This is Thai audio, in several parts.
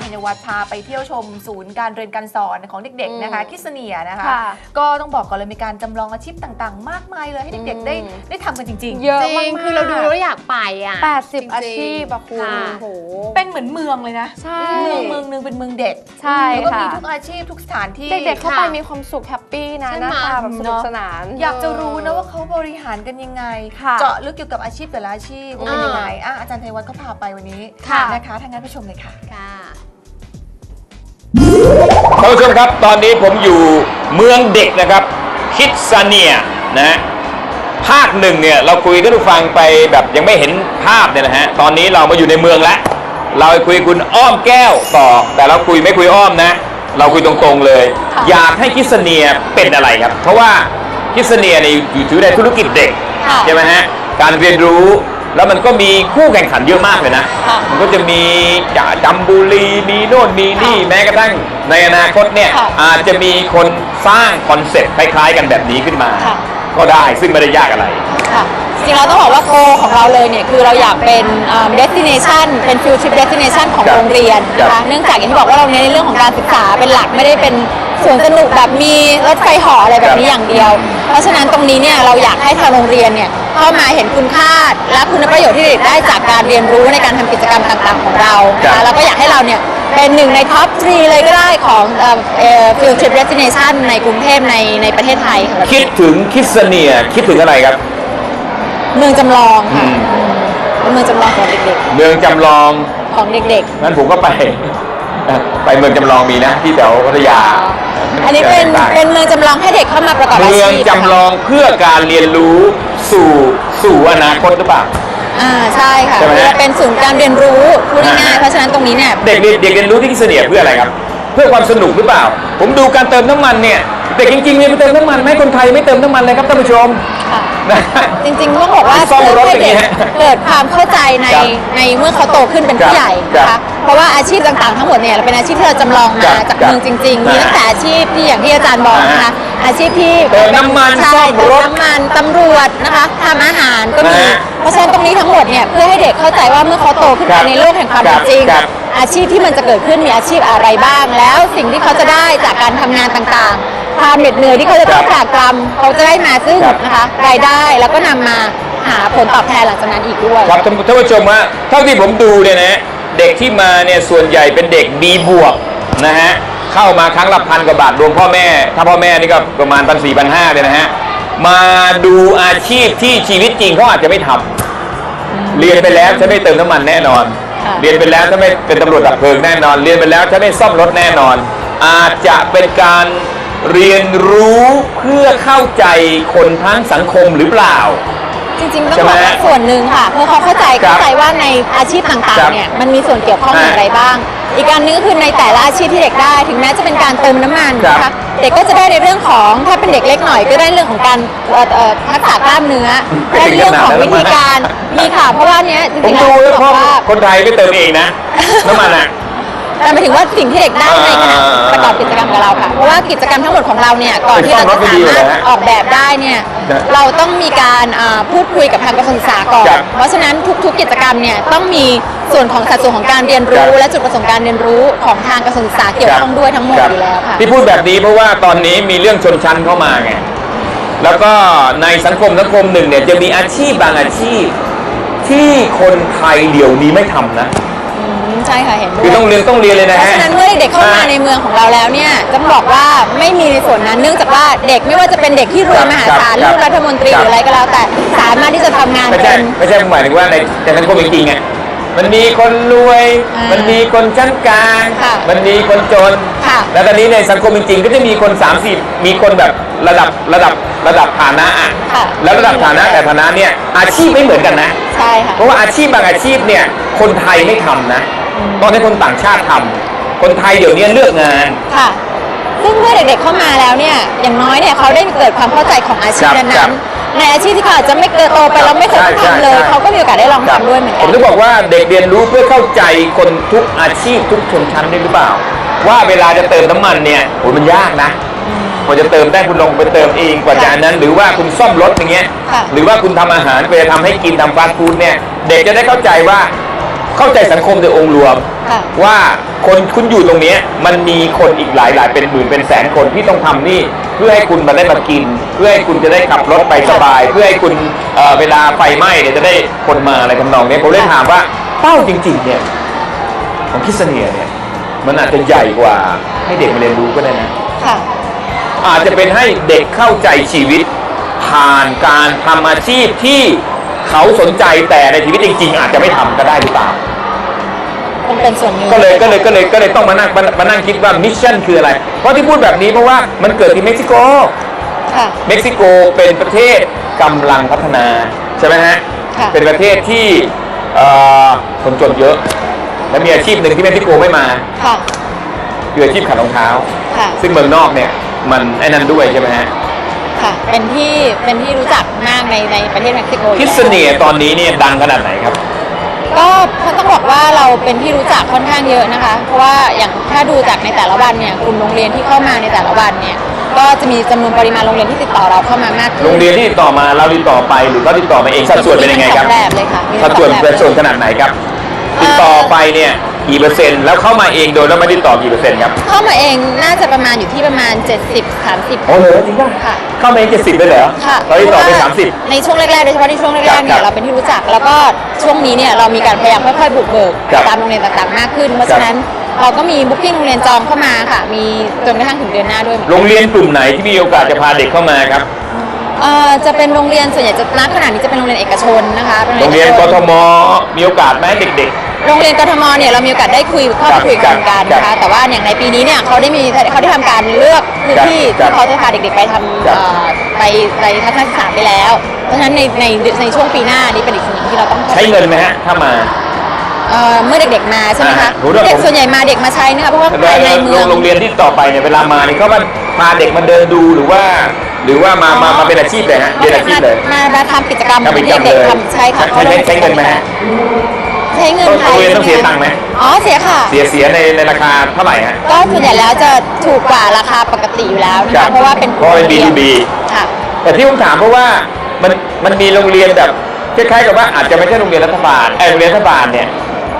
ย์ธัญวัฒน์พาไปเที่ยวชมศูนย์การเรียนการสอนของเด็กๆนะคะอืมคิสเนียนะคะ ค่ะก็ต้องบอกก่อนเลยมีการจำลองอาชีพต่างๆ มากมายเลยให้เด็กๆได้อืมได้ทำกันจริงเยอะจริมากงๆคือเราดูแล้วอยากไปอะแปดสิบจริงๆอาชีพอะคุณค่ะ โอ้โหๆเป็นเหมือนเมืองเลยนะใช่เมืองเมืองหนึงเป็นเมืองเด็กใช่แล้วก็มีค่ะ ทุกอาชีพทุกสถานที่ เด็กๆเข้าไปค่ะมีความสุขแฮปปี้นะใช่หไหม น้าตาแบบสนุกสนาน อยากจะรู้นะว่าเขาบริหารกันยังไง ค่ะเจาะลึกเกี่ยวกับอาชีพแต่ละอาชีพว่าเป็นยังไงอะอาจารย์ไทยวัฒน์ก็พาไปวันนี้ค่ะ นะคะทางนั้นไปชมเลยค่ะ ค่ะ ท่านผู้ชมครับตอนนี้ผมอยู่เมืองเด็กนะครับ คิดซาเนียนะฮะภาคหนึ่งเนี่ยเราคุยท่านผู้ฟังไปแบบยังไม่เห็นภาพเนี่ยนะฮะตอนนี้เรามาอยู่ในเมืองแล้ว เราไปคุยคุณอ้อมแก้วต่อ แต่เราคุยไม่คุยอ้อมนะ เราคุยตรงๆเลย อยากให้คิดซาเนียเป็นอะไรครับ เพราะว่าคิดซาเนียเนี่ยอยู่ถือในธุรกิจเด็กค่ะใช่ไหมฮะการเรียนรู้ แล้วมันก็มีคู่แข่งขันเยอะมากเลยนะ ค่ะมันก็จะมีจ่าจัมบุรี มีโน่นมีนี่แม้กระทั่งในอนาคตเนี่ยค่ะอาจจะมีคนสร้างคอนเซ็ปต์คล้ายๆกันแบบนี้ขึ้นมา ค่ะ ก็ได้ซึ่งไม่ได้ยากอะไร ค่ะจริงๆเราต้องบอกว่าโกของเราเลยเนี่ย คือเราอยากเป็นเอ่อ destination เป็น field trip destination ของครับโรงเรียนนะครัคะบเนื่องจากอย่างที่บอกว่าเราเน้นในเรื่องของการศึกษาเป็นหลักไม่ได้เป็น สวนสนุกแบบมีรถไฟเหาะอะไรแบบนี้อย่างเดียว เพราะฉะนั้นตรงนี้เนี่ยเราอยากให้ทางโรงเรียนเนี่ยเข้ามาเห็นคุณค่าและคุณประโยชน์ที่เด็กได้จากการเรียนรู้ในการทำกิจกรรมต่างๆของเรานะครัคะบแล้วก็อยากให้เราเนี่ยเป็นหนึ่งในท็อปทรีเลยก็ได้ของเอ่อเอ่อ field trip destination ในกรุงเทพในในประเทศไทยค่ะคิดถึงคิดเสเนียคิดถึงอะไรครับ เมืองจำลองค่ะอืมเป็นเมืองจำลองของเด็กเมืองจำลอง ๆของเด็กงั้นผมก็ไป ไปเมืองจำลองมีนะ ที่แถวพัทยาๆ อันนี้เป็นเป็นเมืองจำลองให้เด็กเข้ามาประกอบอาเมืชีองพจำลองเพื่อการเรียนรู้สู่สู่อนาคตหรือเปล่า อ่าใช่ค่ะใช่ไหมฮะ เป็นศูนย์การเรียนรู้พูดง่ายอ่าๆเพราะฉะนั้นตรงนี้เนี่ย เด็กเรียนเด็กเรียนรู้ที่คิดเสเนียเพื่ออะไรครับ เพื่อความสนุกหรือเปล่า ผมดูการเติมน้ำมันเนี่ยเด็กจริงๆเนี่ยไปเติมน้ำมันไหมคนไทยไม่เติมน้ำมันเลยครับท่านผู้ชมค่ะนะ จริงๆต้องบอกว่าซ่อมรถให้อย่างเงี้เด็กยเกิดความเข้าใจในครับในเมื่อเขาโตขึ้นเป็นผู้ใหญ่ครันะบคะเพราะว่าอาชีพต่างๆทั้งหมดเนี่ยเป็นอาชีพที่เราจำลองครัมาบจากครับเมืองจริง ๆ มีตั้งแต่อาชีพที่อย่างที่อาจารย์บอกนะคะอาชีพที่เติมน้ำมันใช่ซ่อมรถเติมน้ำมันตำรวจนะคะทำอาหารก็มีนะฮะเพราะฉะนั้นตรงนี้ทั้งหมดเนี่ยเพื่อให้เด็กเข้าใจว่าเมื่อเขาโตขึ้นครัไปบในโลกแห่งความครัเป็บนจริง ครับ อาชีพที่มันจะเกิดขึ้นมีอาชีพอะไรบ้าง แล้วสิ่งที่เขาจะได้จากการทำงานต่างๆ ความเหน็ดเหนื่อยที่เขาจะต้องครับตรากตรำเขาจะได้มาซึ่งครับ นะคะรายได้แล้วก็นำมาหาผลตอบแทนหลังจากนั้นอีกด้วย ครับท่านท่านผู้ชมฮะเท่าที่ผมดูเนี่ยนะเด็กที่มาเนี่ยส่วนใหญ่เป็นเด็ก B บวกนะฮะเข้ามาครั้งละพันกว่าบาทรวมพ่อแม่ ถ้าพ่อแม่นี่ก็ประมาณพันสี่พันห้าเลยนะฮะมาดูอาชีพที่ชีวิตจริงเขาอาจจะไม่ทำเรียนไปแล้วฉันไม่เติมน้ำมันแน่นอนค่ะ เรียนไปแล้วฉันไม่เป็นตำรวจดับเพลิงแน่นอน เรียนไปแล้วฉันไม่ซ่อมรถแน่นอน อาจจะเป็นการเรียนรู้เพื่อเข้าใจคนทั้งสังคมหรือเปล่า จริงๆต้องใช่บไหมอกว่าส่วนหนึ่งค่ะเพื่อเขาเข้าใจครับเข้าใจว่าในอาชีพต่างครัๆบเนี่ยมันมีส่วนเกี่ยวข้องฮะอย่างไรบ้าง อีกการหนึงก็คือในแต่ละอาชีพที่เด็กได้ ถึงแม้จะเป็นการเติมน้ำมันนะครัคะบ เด็กก็จะได้ในเรื่องของถ้าเป็นเด็กเล็กหน่อยก็ได้เรื่องของการเอ่อเอ่อทักษะกล้ามเนื้อไม่ได้ถึงเรื่องของขนาดนั้นวิธีการมีค่ะเพราะว่าเนี้ยจผมริงๆดูแล้วแล้วบเพอกราะว่า คนไทยไม่เติมเองนะน้ำมันอะ แต่หมายถึงว่าสิ่งที่เด็กได้ในขณะอ่าประกอบกิจกรรมกับเราค่ะ เพราะว่ากิจกรรมทั้งหมดของเราเนี่ยก่อนที่เราจะสามารถออกแบบได้เนี่ยครับเราต้องมีการอ่าพูดคุยกับทางกระทรวงศึกษาก่อนครับเพราะฉะนั้นทุกๆกิจกรรมเนี่ยต้องมีส่วนของสัดส่วนของการเรียนรู้ครับและจุดประสงค์การเรียนรู้ของทางกระทรวงศึกษาเกี่ยวข้องด้วยทั้งหมดครับอยู่แล้วค่ะที่พูดแบบนี้เพราะว่าตอนนี้มีเรื่องชนชั้นเข้ามาไงแล้วก็ในสังคมสังคมหนึ่งเนี่ยจะมีอาชีพบางอาชีพที่คนไทยเดี๋ยวนี้ไม่ทำนะอืม ใช่ค่ะเห็นด้คือวยต้องเรียนต้องเรียนเลยนะเพราะฮะ ฉะนั้นเมื่อเด็กๆเข้ามาในเมืองของเราแล้วเนี่ยต้องบอกว่าไม่มีในส่วนนั้นเนื่องจากว่าเด็กไม่ว่าจะเป็นเด็กที่รวยมหาศาลครับ ลูกรัฐมนตรีคหรับรืออะไรก็แล้ว แต่สามารถที่จะทำงานไม่เป็ใช่น ไม่ใช่หมายถึงว่าในในสังคมจริงๆไงมันมีคนรวย อ่ามัมันมีคนชั้นกลาง ค่ะมันมีคนจน ค่ะ แล้วตอนนี้ในสังคมจริงๆ ก็จะมีคน3ามสี่มีคนแบบระดับระดับระดับฐานะอะค่ะแล้วระดับฐานะแต่ฐานะเนี่ยอาชีพไม่เหมือนกันนะ ใช่ค่ะ เพราะว่าอาชีพบางอาชีพเนี่ยคนไทยไม่ทำนะ ต้องให้คนต่างชาติทำคนไทยเดี๋ยวนี้เลือกงาน ค่ะ ซึ่งเมื่อเด็กๆเข้ามาแล้วเนี่ย อย่างน้อยเนี่ยเขาได้เกิดความเข้าใจของอาชีพครับครันั้บ นๆในอาชีพที่เขาอาจจะไม่เกิดโตไปแล้วไม่เคยใช่ใช่ทำเลยใช่เขาก็มีโอกาสได้ลองทำด้วยเหมือนผกัมนถึงบอกว่าเด็กเรียนรู้เพื่อเข้าใจคนทุกอาชีพทุกชนชั้นด้วยหรือเปล่า ว่าเวลาจะเติมน้ำมันเนี่ยโหมันยากนะกว่าจะเติมได้คุณลงไปเติมเองกว่าจะอันนั้น หรือว่าคุณซ่อมรถอย่างเงี้ยค่ะ หรือว่าคุณทำอาหารไปจะทำให้กินทำฟาสต์ฟู้ดเนี่ยเด็กจะได้เข้าใจว่า เข้าใจสังคมโดยองค์รวม ค่ะว่าคคนคุณอยู่ตรงเนี้ยมันมีคนอีกหลายหลายเป็นหมื่นเป็นแสนคนที่ต้องทำนี่ เพื่อให้คุณมาได้มากิน เพื่อให้คุณจะได้ขับรถไปสบาย เพื่อให้คุณเอ่อเวลาไฟไหม้เนี่ยจะได้คนมาอะไรทำนองเนี้ยผมเลยถามว่าเป้าจริงๆเนี่ยของคิสเนียเนี่ยมันอาจจะใหญ่กว่าให้เด็กมาเรียนรู้ก็ได้นะ ค่ะ อาจจะเป็นให้เด็กเข้าใจชีวิต ผ่านการทำอาชีพที่เขาสนใจแต่ในชีวิตจริง ๆ อาจจะไม่ทำก็ได้หรือเปล่า คงเป็นส่วนหนึ่งก็เลยก็เลยก็เลยก็เลยต้องมานั่งมามานั่งคิดว่ามิชชั่นคืออะไร เพราะที่พูดแบบนี้เพราะว่ามันเกิดที่เม็กซิโกค่ะเม็กซิโกเป็นประเทศกำลังพัฒนาใช่ไหมฮะค่ะเป็นประเทศที่เอ่อคนจนเยอะ และมีอาชีพหนึ่งที่เม็กซิโกไม่มาค่ะคืออาชีพขัดรองเท้าค่ะซึ่งเมืองนอกเนี่ยมันไอ้นั่นด้วยใช่ไหมฮะค่ะเป็นที่เป็นที่รู้จักมากในในประเทศเม็กซิโกอยู่คิสเนียตอนนี้เนี่ยดังขนาดไหนครับ ก็ต้องบอกว่าเราเป็นที่รู้จักค่อนข้างเยอะนะคะ เพราะว่าอย่างถ้าดูจากในแต่ละวันเนี่ยกลุ่มโรงเรียนที่เข้ามาในแต่ละวันเนี่ย ก็จะมีจำนวนปริมาณโรงเรียนที่ติดต่อเราเข้ามามากขึ้นโรงเรียนที่ติดต่อมาเราติดต่อไปหรือเขาติดต่อมาเองสัดส่วนเป็นยังไงครับ มีทั้งสองแบบเลยค่ะมีทั้สัดงสองส่วนแบบ เป็นส่วนขนาดไหนครับ ติดต่อไปเนี่ย กี่เปอร์เซ็นต์แล้วเข้ามาเองโดยแล้วไม่ติดต่อกี่เปอร์เซ็นต์ครับเข้ามาเองน่าจะประมาณอยู่ที่ประมาณ 70 30 โอ้โหจริงป่ะค่ะ เข้ามาเองเจ็ดสิบเลยเหรอค่ะเราติดต่อไปเพระว่สามสิบ ในช่วงแรกๆโดยเฉพาะในช่วงแรกๆครัเนี่บยเราเป็นที่รู้จัก แล้วก็ช่วงนี้เนี่ยเรามีการพยายามค่อยๆบุกเบิกครับตามโรงเรียนต่างๆมากขึ้น เพราะครับ ฉะนั้นเราก็มีบุ๊กิ้งโรงเรียนจองเข้ามาค่ะ มีจนกระทั่งถึงเดือนหน้าด้วยเหมือนกันโรงเรียนกลุ่มไหนที่มีโอกาสจะพาเด็กเข้ามาครับ เอ่อจะเป็นโรงเรียนส่วนใหญ่จะณขณะนี้จะเป็นโรงเรียนเอกชนนะคะป็โรงเรียนอกชทมมีโอกาสไหมเด็ก โรงเรียนกทมเนี่ยเรามีโอกาสได้คุยเข้าครัไปบคุยกันกันครันะคะบแต่ว่าอย่างในปีนี้เนี่ยเขาได้มีเขาได้ทำการเลือกพื้นที่ครับที่เขาจะพาเด็กๆไปทำครับ เอ่อไปไปทัศนศึกษาไปแล้ว เพราะฉะนั้นในในในช่วงปีหน้านี้เป็นอีกสิ่งหนึ่งที่เราต้องๆใช้เงินไหมฮะ ถ้ามา เอ่อเมื่อเด็กๆมาใช่ไหมอ่าคะรู้ด้วยเด็กผมส่วนใหญ่มาเด็กมาใช้นะคะเพราะว่าภายในเมือง โรงเรียนที่ต่อไปเนี่ยเวลามาเนี่ยเขามาพาเด็กมาเดินดูหรือว่า หรือว่ามามามาเป็นอาชีพเลยฮะเรียนอาชีพเลย มามาทำกิจกรรมทำกิจกรรมที่เด็กเลยทำใช่ค่ะใช้ใช้ใช้เงินไหมฮะ ใช้เงินไทยโรงเรียนต้องเสียตังค์ไหมอ๋อเสียค่ะ เสียเสียในในราคาเท่าไหร่ฮะ ก็ส่วนใหญ่แล้วจะถูกกว่าราคาปกติอยู่แล้วนะครัคะบเพราะว่าเป็นเพราะเป็น B2B ค่ะ แต่ที่ผมถามเพราะว่ามันมันมีโรงเรียนแบบคล้ายๆกับว่าอาจจะไม่ใช่โรงเรียนรัฐบาลไอ้โรงเรียนรัฐบาลเนี่ย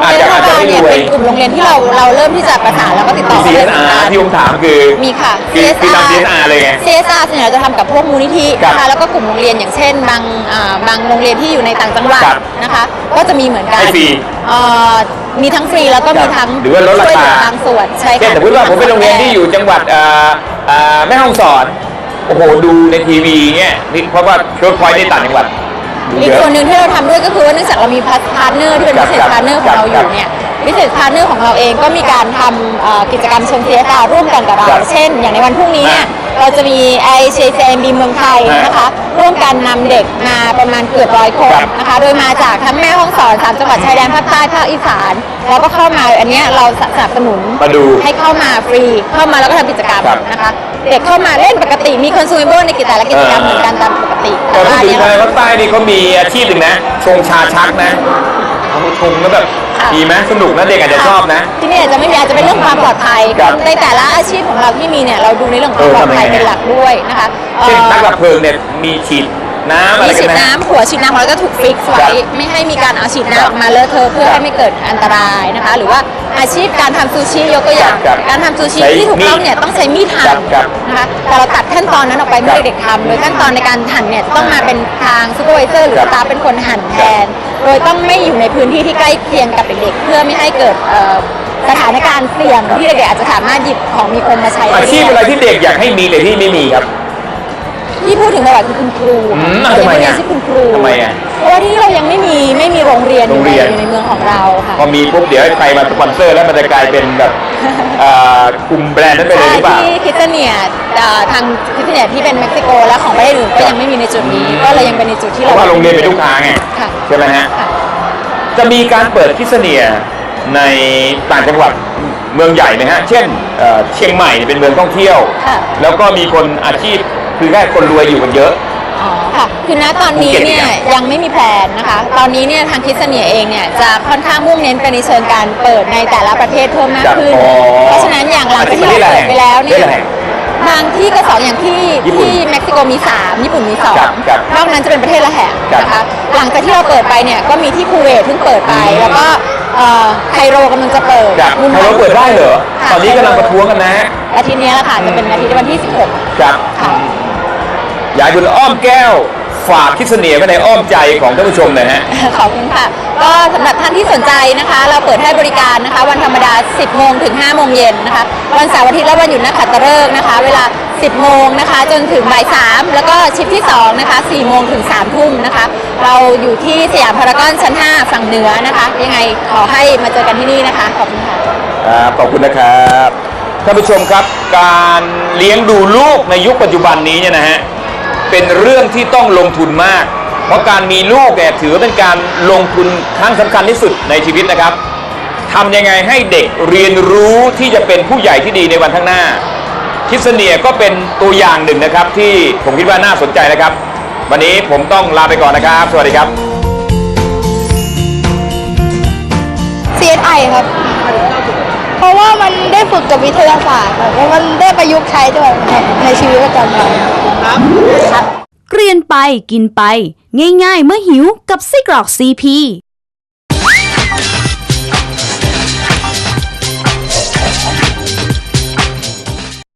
อาจจะอาจจะไม่รวย เป็นกลุ่มโรงเรียนที่เราเราเริ่มที่จะประสานแล้วก็ติดต่อมีเขาเลยเหมือน CSR กันที่ผมถามคือมีค่ะ คือคือทำ CSR เลยไง CSR ส่วนใหญ่เราจะทำกับพวกมูลนิธินะครัคะบแล้วก็กลุ่มโรงเรียนอย่างเช่น บางอ่าบางโรงเรียนที่อยู่ในต่างจังหวัดครับนะคะ ก็จะมีเหมือนกันให้ฟรีเอ่อมีทั้งฟรีแล้วก็มีทั้งหรือว่าลดราคา ช่วยเหลือบางส่วนใช่ค่ะ เช่นสมมติว่าผมเป็นโรงเรียนที่อยู่จังหวัดเอ่อเอ่อแม่ฮ่องสอน โอ้โห ดูในทีวีเงี้ยนี่เพราะว่าเคิร์ฟพอยต์ในต่างจังหวัดดู อีกเยอะส่วนหนึ่งที่เราทำด้วยก็คือว่าเนื่องจากเรามีพาร์ทเนอร์ที่เป็นครับิบสเนสครับพาร์ทเนอร์ของเราอครัยู่บเนี่ยบิสเนสพาร์ทเนอร์ของเราเองก็มีการทำเอ่อกิจกรรมเชิง CSR ร่วมกันกับเราครับเช่น อย่างในวันพรุ่งนี้เนี่ยอะเราจะมี i c c m b เมืองไทยอะนะคะร่วมกันนำเด็กมาประมาณเกือบร้อยคนครับนะคะ โดยมาจากทั้งแม่ห้องสอนสามจังหวัดชายแดนภาคใต้ภาคอีสาน แล้วก็เข้ามาอันเนี้ยเราสนับสนุนมาดูให้เข้ามาฟรี เข้ามาแล้วก็ทำกิจกรรมครับนะคะ เด็กเข้ามาเล่นปกติมีคอนซูมเบอร์ในกิจแต่ละกิจกรรมเออเหมือนกันตามปกติแต่พูดว่าถึงเนี่ยทางเราภาคใต้นี่เขามีอาชีพหนึ่งนะชงชาชักนะเอามาชงแล้วแบบค่ะดีไหมสนุกนะเด็กอาจจะชอบนะ ที่นี่อาจจะไม่มีอาจจะเป็นเรื่องความปลอดภัยครับในแต่ละอาชีพของเราที่มีเนี่ยเราดูในเรื่องของความปลอดภัยเออทำยังไงเป็นหลักด้วยนะคะเช่นเอ่อนักดับเพลิงเนี่ยมีฉีด น้ำอะไรมีกัฉีนดไหมน้ำหัวฉีดน้ำของเราก็ถูกฟิกซ์ครัไว้บไม่ให้มีการเอาฉีดครับน้ำออกมาเลอะเทอะเพื่อครับให้ไม่เกิดอันตรายนะคะ หรือว่าอาชีพการทำซูชิยกตัวอย่าง ครับการทำซูชิใช้ที่ถูกต้องมีดเนี่ยต้องใช้มีดหั่ครันบครับนะคะแต่เราตัดขั้นตอนนั้นออกไปเมื่คอรับเด็กๆทำโดยขั้นตอนในการหั่นเนี่ยจะต้องมาเป็นทางซูเปอร์วิเซอร์หรือครัสบตาฟเป็นคนหั่นแทน โดยต้องไม่อยู่ในพื้นที่ที่ใกล้เคียงกับเด็กๆเพื่อไม่ให้เกิดเอ่อสถานการณ์เสี่ยงที่เด็กๆอาจจะสามารถหยิบของมีคมมาใช้ได้ อาชีพอะไรที่เด็กอยากให้มีแต่ที่ไม่มีครับ ที่พูดถึงบ่อยๆคือคุณครูอืมเราทำไมยังไม่มีอะอาชีพคุณครูทำไมอะเพราะว่าที่เรายังไม่มีไม่มีโรงเรียนอโรยู่งในเรียน อยู่ในเมืองของเราค่ะ พอมีปุ๊บเดี๋ยวให้ใครมาสปอนเซอร์แล้วมันจะกลายเป็นแบบเอ่อกลุ่มแบรนด์นั้นไปเลยหรือเปล่า ที่คิสเนียเอ่อทางคิสเนียที่เป็นเม็กซิโกและของประเทศอื่นก็ยังไม่มีในจุดนี้ ก็เลยยังเป็นในจุดที่เพเรา ราะว่าโรงเรียนเป็นลูกค้าไงค่ะ ใช่ไหมฮะ ค่ะ จะมีการเปิดคริสเนียในต่างจังหวัดเมืองใหญ่ไหมฮะ เช่นเอ่อเชียงใหม่เป็นเมืองท่องเที่ยว ค่ะแล้วก็มีคนอาชีพ คือแค่คนรวยอยู่กันเยอะอ๋อค่ะคือณตอนนี้เนี่ยยังไม่มีแผนนะคะ ตอนนี้เนี่ยทางคิสเนียเองเนี่ยจะค่อนข้างมุ่งเน้นไปในเชิงการเปิดในแต่ละประเทศเพิ่มมากขึ้นอ๋อเพราะฉะนั้นอย่างหลังจากที่เราเปิดไปแล้วเนี่ยประเทศอะไรบางที่ก็สองอย่างที่ญี่ปุ่นที่เม็กซิโกมี 3 ญี่ปุ่นมีครับครับ2นอกนั้นจะเป็นประเทศละแห่งครับนะคะหลังจากที่เราเปิดไปเนี่ยก็มีที่คูเวตเพิ่งเปิดไปอืมแล้วก็เอ่อไคโรกำลังจะเปิดครับมุมเราเปิดได้เหรอ ค่ะตอนนี้กำลังประท้วงกันนะฮะอาทิตย์นี้แหละค่ะจะเป็นอาทิตย์วันที่ 16ครับค่ะ อยากให้คุณอ้อมแก้วฝากคิดเสนียไว้ในอ้อมใจของท่านผู้ชมหนะฮะ ขอบคุณค่ะ ก็สำหรับท่านที่สนใจนะคะ เราเปิดให้บริการนะคะ วันธรรมดา 10 โมงถึง 5 โมงเย็นนะคะ วันเสาร์อาทิตย์และวันหยุดนักขัตฤกษ์นะคะ เวลา 10 โมงนะคะ จนถึงบ่าย 3 แล้วก็ชิปที่ 2 นะคะ 4 โมงถึง 3 ทุ่มนะคะ เราอยู่ที่สยามพารากอนชั้น 5 ฝั่งเหนือนะคะ ยังไงขอให้มาเจอกันที่นี่นะคะ ขอบคุณค่ะ ครับขอบคุณนะครับท่านผู้ชมครับการเลี้ยงดูลูกในยุคปัจจุบันนี้เนี่ยนะฮะ เป็นเรื่องที่ต้องลงทุนมาก เพราะการมีลูกเนี่ยถือว่าเป็นการลงทุนครั้งสำคัญที่สุดในชีวิตนะครับทำยังไงให้เด็กเรียนรู้ที่จะเป็นผู้ใหญ่ที่ดีในวันข้างหน้า คิดเสเนียก็เป็นตัวอย่างหนึ่งนะครับ ที่ผมคิดว่าน่าสนใจนะครับ วันนี้ผมต้องลาไปก่อนนะครับ สวัสดีครับ CSI ครับ เพราะว่ามันได้ฝึกกับวิทยาศาสตร์ครับแล้วมันได้ประยุกต์ใช้ด้วยในชีวิตประจำวันเกรียนไปกินไป ง่ายๆ เมื่อหิวกับไส้กรอกซีพี